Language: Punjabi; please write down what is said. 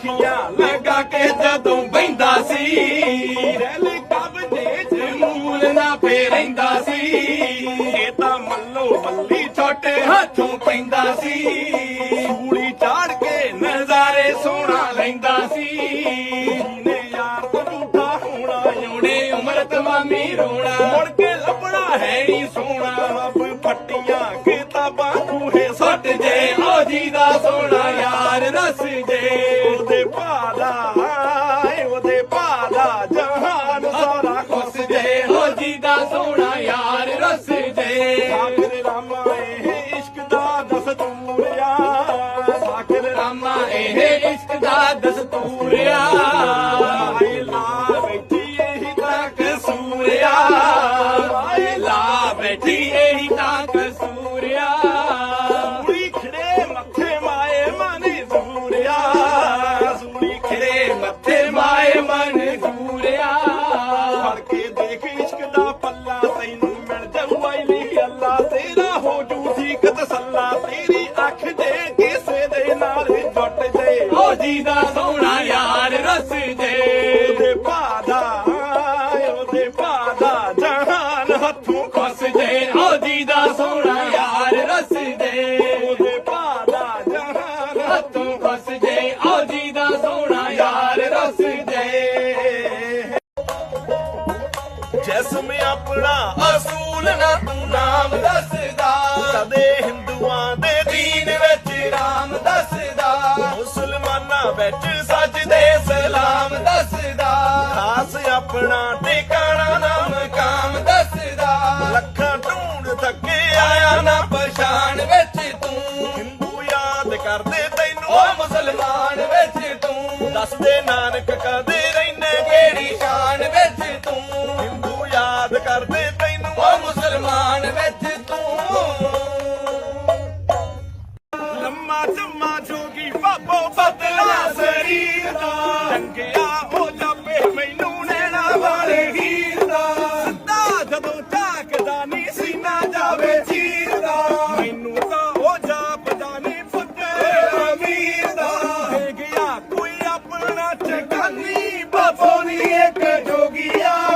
ਅੱਖੀਆਂ ਲਗਾ ਕੇ ਜਦੋਂ ਬੈਂਦਾ ਸੀ, ਰੈਲ ਕਬਜੇ ਚ ਮੂਲ ਨਾ ਫੇਰੈਂਦਾ ਸੀ। ਇਹ ਤਾਂ ਮੱਲੋ ਮੱਲੀ ਛੋਟੇ ਹੱਥੋਂ ਪੈਂਦਾ ਸੀ। ਸੂਲੀ ਚਾੜ ਕੇ ਨਜ਼ਾਰੇ ਸੋਹਣਾ ਲੈਂਦਾ ਸੀ। ਨੇ ਯਾਰ ਤੋਂ ਝੂਠਾ ਹੋਣਾ ਯੋਨੇ ਉਮਰ ਤਮਾਮੀ ਰੋਣਾ। ਮੁੜ ਕੇ ਲੱਭਣਾ ਹੈ ਨੀ ਸੋਹਣਾ, ਰੱਬ ਪੱਟੀਆਂ ਓ ਸੋਹਣਾ ਯਾਰ ਰਸ ਦੇ। ਸਾਖਰ ਰਾਮਾ ਇਹ ਇਸ਼ਕ ਦਾ ਦਸਤੂਰ ਆ ਸਾਖਰ ਰਾਮਾ ਇਹ ਇਸ਼ਕ ਦਾ ਦਸਤੂਰ ਆ ਆਏ ਲਾ ਬੈਠੀ ਇਹੀ ਤਾਂ ਕਸੂਰ ਆ ਆਏ ਲਾ ਬੈਠੀ ਤੇਰਾ ਹੋ ਜੂ ਠੀਕ ਤਸੱਲਾ ਤੇਰੀ ਅੱਖ ਜੇ ਕਿਸੇ ਦੇ ਨਾਲ ਜੁੱਟ ਜੇ। ਓ ਜੀ ਦਾ ਸੋਹਣਾ ਯਾਰ ਰਸ ਜੇ। ਉਹਦੇ ਭਾਦਾ ਉਹਦੇ ਭਾਦਾ ਜਹਾਨ ਹੱਥੋਂ ਖਸ ਜੇ। ਆਪਣਾ ਅਸੂਲ ਨਾ ਤੂੰ ਨਾਮ ਦੱਸਦਾ। ਕਦੇ ਹਿੰਦੂਆਂ ਦੇ ਦੀਨ ਵਿੱਚ ਰਾਮ ਦੱਸਦਾ। ਮੁਸਲਮਾਨਾਂ ਵਿੱਚ ਸਜਦੇ ਸਲਾਮ ਦੱਸਦਾ। ਖਾਸ ਆਪਣਾ ਟਿਕਾਣਾ ਨਾ ਮਕਾਮ ਦੱਸਦਾ। ਲੱਖਾਂ ਢੂੰਡ ਥੱਕੇ ਆਇਆ ਨਾ ਪਛਾਣ ਵਿੱਚ ਤੂੰ। ਹਿੰਦੂ ਯਾਦ ਕਰਦੇ ਤੈਨੂੰ ਓ ਮੁਸਲਮਾਨ ਵਿੱਚ ਤੂੰ। ਦੱਸਦੇ ਨਾਨਕ ਕਦੇ ਰਹਿਨੇ ਕਿਹੜੀ ਸ਼ਾਨ ਇੱਕ ਜੋਗੀਆ